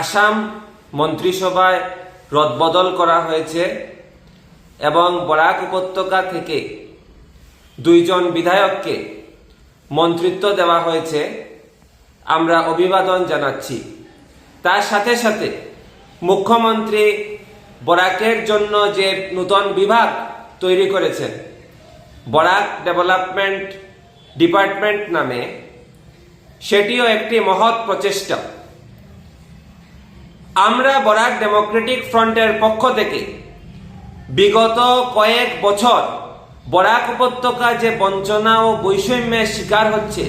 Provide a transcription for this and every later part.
আসাম মন্ত্রিসভায় রদবদল করা হয়েছে এবং বরাক উপত্যকা থেকে দুইজন বিধায়ককে মন্ত্রিত্ব দেওয়া হয়েছে। আমরা অভিবাদন জানাচ্ছি। তার সাথে সাথে মুখ্যমন্ত্রী বরাকের জন্য যে নূতন বিভাগ তৈরি করেছেন, বরাক ডেভেলপমেন্ট ডিপার্টমেন্ট নামে, সেটিও একটি মহৎ প্রচেষ্টা। আমরা বরাক ডেমোক্রেটিক ফ্রন্টের পক্ষ থেকে বিগত কয়েক বছর বরাক উপত্যকা যে বঞ্চনা ও বৈষম্যের শিকার হচ্ছে,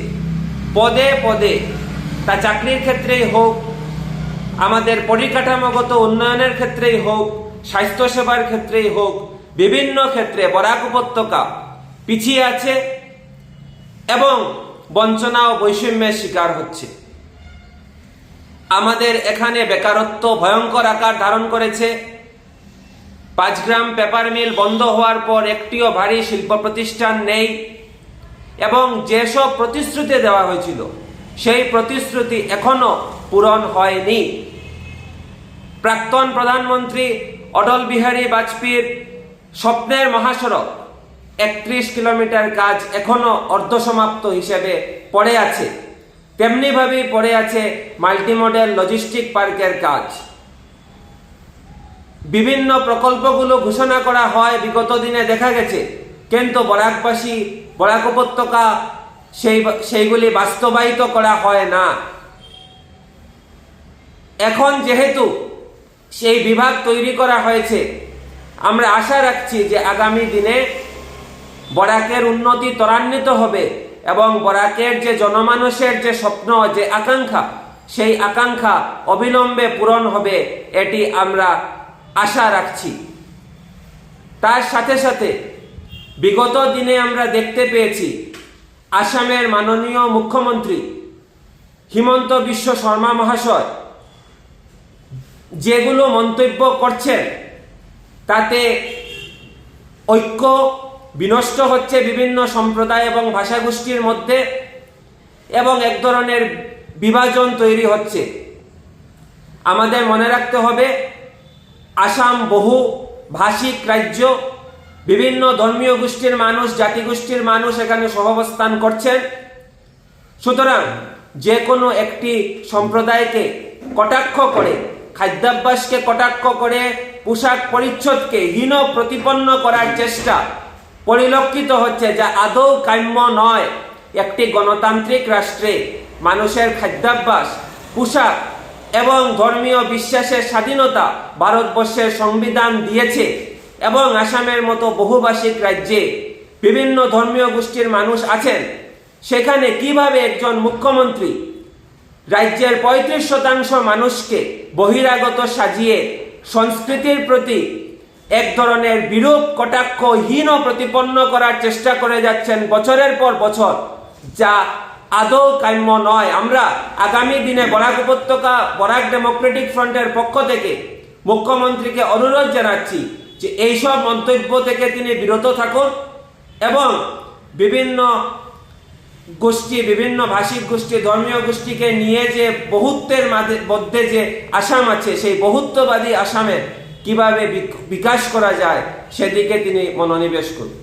পদে পদে তা চাকরির ক্ষেত্রেই হোক, আমাদের পরিকাঠামোগত উন্নয়নের ক্ষেত্রেই হোক, স্বাস্থ্যসেবার ক্ষেত্রেই হোক, বিভিন্ন ক্ষেত্রে বরাক উপত্যকা পিছিয়ে আছে এবং বঞ্চনা ও বৈষম্যের শিকার হচ্ছে। আমাদের এখানে বেকারত্ব ভয়ঙ্কর আকার ধারণ করেছে। পাঁচগ্রাম পেপার মিল বন্ধ হওয়ার পর একটিও ভারী শিল্প প্রতিষ্ঠান নেই এবং যেসব প্রতিশ্রুতি দেওয়া হয়েছিল, সেই প্রতিশ্রুতি এখনও পূরণ হয়নি। প্রাক্তন প্রধানমন্ত্রী অটল বিহারী বাজপেয়ীর স্বপ্নের মহাসড়ক একত্রিশ কিলোমিটার কাজ এখনও অর্ধসমাপ্ত হিসেবে পড়ে আছে। তেমনিভাবেই পড়ে আছে মাল্টিমডেল লজিস্টিক পার্কের কাজ। বিভিন্ন প্রকল্পগুলো ঘোষণা করা হয়, বিগত দিনে দেখা গেছে। কিন্তু বরাকবাসী, বরাক উপত্যকা সেই, সেইগুলি বাস্তবায়িত করা হয় না। এখন যেহেতু সেই বিভাগ তৈরি করা হয়েছে, আমরা আশা রাখছি যে আগামী দিনে বরাকের উন্নতি ত্বরান্বিত হবে। এবং বরাকের যে জনমানুষের যে স্বপ্ন, যে আকাঙ্ক্ষা, সেই আকাঙ্ক্ষা অবিলম্বে পূরণ হবে, এটি আমরা আশা রাখছি। তার সাথে সাথে বিগত দিনে আমরা দেখতে পেয়েছি আসামের মাননীয় মুখ্যমন্ত্রী হিমন্ত বিশ্ব শর্মা মহাশয় যেগুলো মন্তব্য করছেন, তাতে ঐক্য বিনষ্ট হচ্ছে বিভিন্ন সম্প্রদায় এবং ভাষাগোষ্ঠীর মধ্যে এবং এক ধরনের বিভাজন তৈরি হচ্ছে। আমাদের মনে রাখতে হবে, আসাম বহু ভাষিক রাজ্য, বিভিন্ন ধর্মীয় গোষ্ঠীর মানুষ, জাতিগোষ্ঠীর মানুষ এখানে সহাবস্থান করছেন। সুতরাং যে কোনো একটি সম্প্রদায়কে কটাক্ষ করে, খাদ্যাভ্যাসকে কটাক্ষ করে, পোশাক পরিচ্ছদকে হীন প্রতিপন্ন করার চেষ্টা পরিলক্ষিত হচ্ছে যা আদৌ কাম্য নয় একটি গণতান্ত্রিক রাষ্ট্রে মানুষের খাদ্যাভ্যাস, পোশাক এবং ধর্মীয় বিশ্বাসের স্বাধীনতা ভারতবর্ষের সংবিধান দিয়েছে এবং আসামের মতো বহুভাষিক রাজ্যে বিভিন্ন ধর্মীয় গোষ্ঠীর মানুষ আছেন। সেখানে কীভাবে একজন মুখ্যমন্ত্রী রাজ্যের পঁয়ত্রিশ শতাংশ মানুষকে বহিরাগত সাজিয়ে সংস্কৃতির প্রতি এক ধরনের বিরূপ কটাক্ষ হীন প্রতিপন্ন করার চেষ্টা করে যাচ্ছেন বছরের পর বছর, যা আদৌ কাম্য নয়। আমরা আগামী দিনে বরাক উপত্যকা, বরাক ডেমোক্রেটিক ফ্রন্টের পক্ষ থেকে মুখ্যমন্ত্রীকে অনুরোধ জানাচ্ছি যে এইসব মন্তব্য থেকে তিনি বিরত থাকুন এবং বিভিন্ন গোষ্ঠী, বিভিন্ন ভাষিক গোষ্ঠী, ধর্মীয় গোষ্ঠীকে নিয়ে যে বহুত্বের মধ্যে যে আসাম আছে, সেই বহুত্ববাদী আসামের কীভাবে বিকাশ করা যায় সেদিকে তিনি মনোনিবেশ করুন।